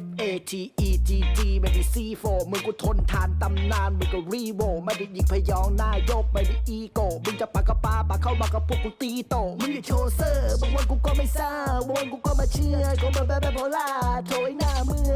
F A T E G G ไม่ได้ C 4มึงกูทนทานตำนานมึงก็รีโวไม่ได้ยิงพยองหน้ายกไม่ได้อีโก้มึงจะปากกระปาปากเข้ามากับพวกกูตีโตมึงอย่าโชว์เซอร์บางวันกูก็ไม่ซ่าบางวันกูก็มาเชื่อกูมาแบบแบบโพล่าโถยหน้าเมื่อ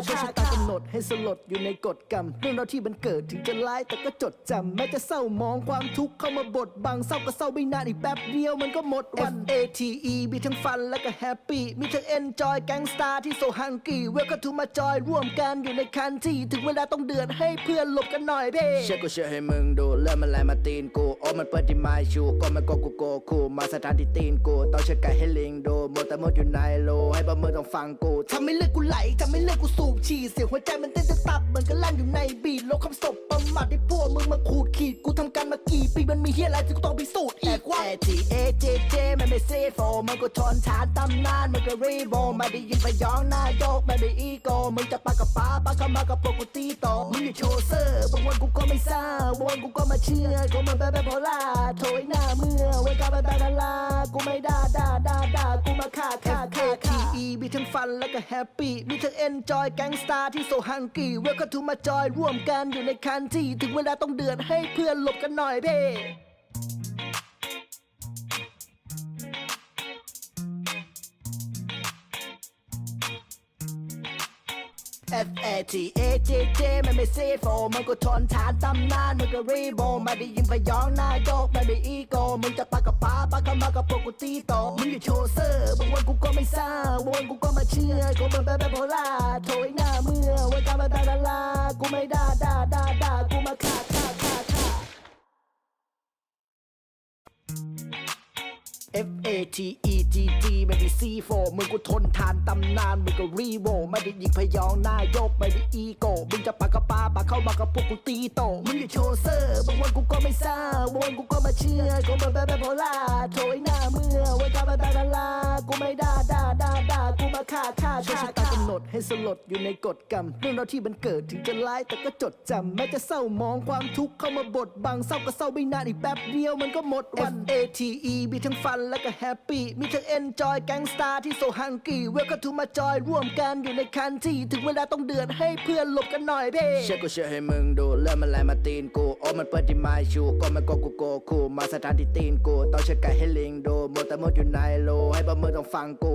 มาฆ่าฆ่าฆ่าชะตากำหนดให้สลดอยู่ในกฎกรรม เรื่องราวที่มันเกิดถึงจะร้ายแต่ก็จดจำแม้จะเศร้ามองความทุกข์เข้ามาบดบังเศร้าก็เศร้าไม่นานอีกแป๊บเดียวมันก็หมดวัน F A T E มีทั้งฟันและก็แฮปปี้มีทั้ง enjoy แก๊งสตาร์ที่โซฮังกี้เวลก็ทูมาจอยร่วมกันอยู่ในคันที่ถึงเวลาต้องเดือดให้เพื่อนหลบกันหน่อยเพ่เชื่อกูเชื่อให้มึงดูเริ่มมันแลมาตีนกูโอ้มันเปิดที่ไม้ชูก็มันก็กูโกคูมาสถานที่ตีนกูต้องเชื่อไก่ให้ลิงดูหมดแต่หมดอยู่ในโลให้บ้ามือต้องฟังกูทำให้เลือดกูไหลทำให้เลือดกูสูบฉี่เสียงหัวใจมันเต้นจะตับเหมือนกันลั่นอยู่ในบีทโลกคำศพประมาทให้พวกมึงมาขูดขีดกูทำการมากี่ปีมันมีเฮียอะไรที่กูต้องพิสูจน์อีกว่า T A J J มันไม่เซฟโฟมันก็ทนทานตำนานมันก็รีโบม่ได้ยินพยองหน้ายกไม่ได้อีโก้มึงจะปากกับป้าปากเข้ามากับพวกกูตีโตมึงอย่าโชว์เซอร์บางวันกูก็ไม่ซ่าบางวันกูก็มาเชื่อกูมาแบบแบบโพล่าโถยหน้าเมื่อไว้กามาดาดาลากูไม่ด่าด่าด่าด่ากูมาฆ่าฆ่าฆ่า ฆ่า E มีทั้งฟันและก็แฮปปี้มีทั้งเอนจอยแก๊งสตาร์ที่โซฮังกี้เวลก็ทูมาจอยร่วมกันอยู่ในคันที่ถึงเวลาต้องเดือดให้เพื่อนหลบกันหน่อยเพ่ F A T A J J มันไม่เซฟโฟมันก็ทนทานตำนานมันก็รีโบม่ได้ยินพยองหน้ายกไม่ได้อีโก้มึงจะปากกับป้าปากเข้ามากับพวกกูตีโตมึงอย่าโชว์เซอร์บางวันกูก็ไม่ซ่าบางวันกูก็มาเชื่อกูมาแบบแบบโพล่าโถยหน้าเมื่อไว้กามาดาดาลากูไม่ด่าด่าด่าด่ากูมาฆ่าฆ่าฆ่าฆ่า F A T E G G ไม่ได้ C 4 มึงกูทนทานตำนานมึงก็รีโวไม่ได้ยิงพยองหน้ายกไม่ได้อีโก้มึงจะปากกระปาปากเข้ามากับพวกกูตีโตมึงอย่าโชว์เซอร์บางวันกูก็ไม่ทราบางวันกูก็มาเชื่อกูมาแบบแบบโพล่าโชยหน้าเมื่อไว้กามาดาดาลากูไม่ด่าด่า ด่าด่ากูมาฆ่าฆ่าฆ่าชะตากำหนดให้สลดอยู่ในกฎกรรม เรื่องราวที่มันเกิดถึงจะร้ายแต่ก็จดจำแม้จะเศร้ามองความทุกข์เข้ามาบดบังเศร้าก็เศร้าไม่นานอีกแป๊บเดียวมันก็หมดวัน F A T E มีทั้งฟันและก็แฮปปี้มีทั้ง enjoy แก๊งสตาร์ที่โซฮังกี้เวลก็ทูมาจอยร่วมกันอยู่ในคันที่ถึงเวลาต้องเดือดให้เพื่อนหลบกันหน่อยเพ่เชื่อกูเชื่อให้มึงดูเริ่มมันแลมาตีนกูโอ้มันเปิดที่ไม้ชูก็มันก็กูโกคูมาสถานที่ตีนกูต้องเชื่อไก่ให้ลิงดูหมดแต่หมดอยู่ในโลให้บ้ามือต้องฟังกู